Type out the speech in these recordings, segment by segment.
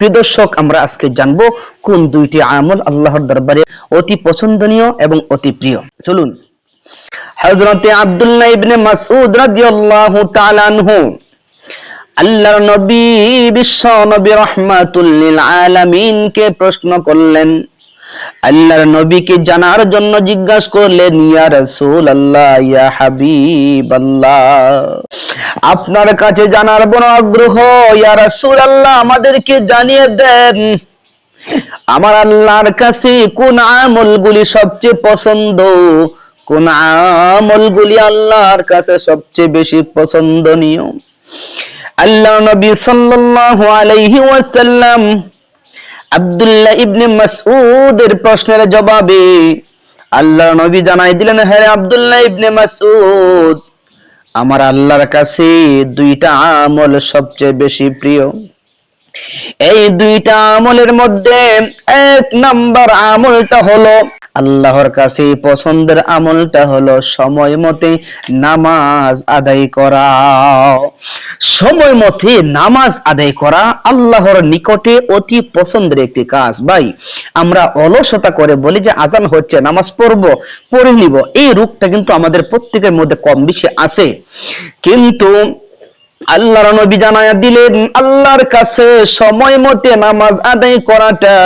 প্রিয় দর্শক, আমরা আজকে জানব কোন দুইটি আমল আল্লাহর দরবারে অতি পছন্দনীয় এবং অতি প্রিয়। চলুন। হযরতে আব্দুল্লাহ ইবনে মাসউদ রাদিয়াল্লাহু তাআলা আনহু, আল্লাহর নবী বিশ্ব নবী রাহমাতুল লিল আলামিন কে প্রশ্ন করলেন আল্লাহর নবীকে জানার জন্য জিজ্ঞাসা করলেন, ইয়া রাসূল আল্লাহ ইয়া হাবিব আল্লাহ আপনার কাছে জানার বড় আগ্রহ, ইয়া রাসূল আল্লাহ আমাদেরকে জানিয়ে দেন, আমার আল্লাহর কাছে কোন আমলগুলি সবচেয়ে পছন্দ? কোন আমলগুলি আল্লাহর কাছে সবচেয়ে বেশি পছন্দনীয়? আল্লাহ নবী সাল্লাল্লাহু আলাইহি ওয়াসাল্লাম আব্দুল্লাহ ইবনে মাসউদের প্রশ্নের জবাবে আল্লাহ নবী জানাই দিলেন হ্যাঁ আবদুল্লাহ ইবনে মাসউদ, আমার আল্লাহর কাছে দুইটা আমল সবচেয়ে বেশি প্রিয়। এই দুইটা আমলের মধ্যে এক নাম্বার আমলটা হলো, আল্লাহর কাছে পছন্দের আমলটা হলো সময় মতে নামাজ আদায় করা। সময় মতে নামাজ আদায় করা আল্লাহর নিকটে অতি পছন্দের একটি কাজ। ভাই, আমরা অলসতা করে বলি যে আজান হচ্ছে, নামাজ পড়ব, পড়ে নিব। এই রূপটা কিন্তু আমাদের প্রত্যেকের মধ্যে কম বেশি আছে। কিন্তু আল্লাহর নবী জানায়া দিলেন, আল্লাহর কাছে সময় মতে নামাজ আদায় করাটা,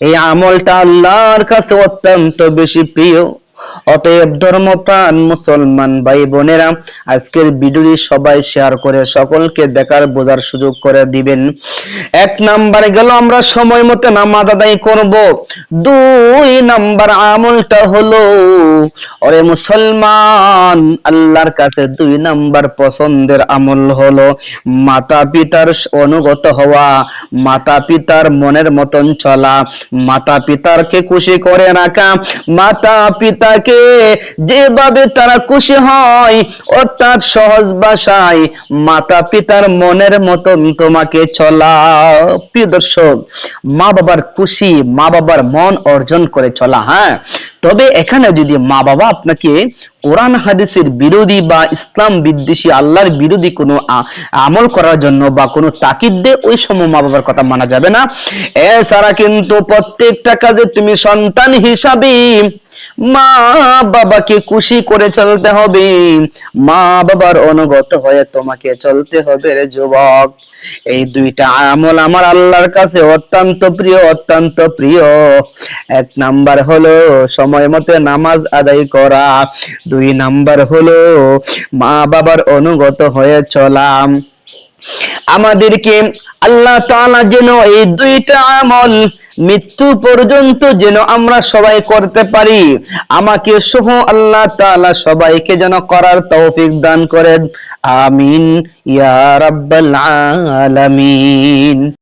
এই আমলটা আল্লাহর কাছে অত্যন্ত বেশি প্রিয়। অতএব ধর্মপ্রাণ মুসলমান ভাই বোনেরা আজকের ভিডিওটি সবাই শেয়ার করে সকলকে দেখার, বোঝার সুযোগ করে দিবেন। এক নাম্বারে গেল, আমরা সময় মতো নামাজ আদায় করব। দুই নাম্বার আমলটা হলো, ওরে মুসলমান, আল্লাহর কাছে দুই নাম্বার পছন্দের আমল হলো মাতা পিতার অনুগত হওয়া মাতা পিতার মনের মতন চলা মাতা পিতারকে খুশি করে রাখা মাতা পিতাকে যেভাবে তারা খুশি হয়, অর্থাৎ সহজ ভাষায় মাতা পিতার মনের মতন তোমাকে চলা। প্রিয় দর্শক মা বাবার খুশি মা বাবার মন অর্জন করে চলা হ্যাঁ? তবে এখানে যদি মা বাবা আপনাকে কোরআন, হাদিসের বিরোধী বা ইসলাম বিদ্বেষী, আল্লাহর বিরোধী কোনো আমল করার জন্য বা কোনো তাকিদ দে ওই সময় মা বাবার কথা মানা যাবে না। এছাড়া কিন্তু প্রত্যেকটা কাজে তুমি সন্তান হিসাবে মা বাবাকে খুশি করে চলতে হবে। মা বাবার অনুগত হয়ে তোমাকে চলতে হবে রে যুবক। এই দুইটা আমল আমার আল্লাহর কাছে অত্যন্ত প্রিয় অত্যন্ত প্রিয়। এক নাম্বার হলো সময় মতে নামাজ আদায় করা। দুই নাম্বার হলো মা বাবার অনুগত হয়ে চলা। আমাদেরকে আল্লাহ তাআলা যেন এই দুইটা আমল মৃত্যু পর্যন্ত যেন আমরা সবাই করতে পারি আমাকে সহ আল্লাহ তাআলা সবাইকে যেন করার তৌফিক দান করেন। আমিন, ইয়া রাব্বাল আলামিন।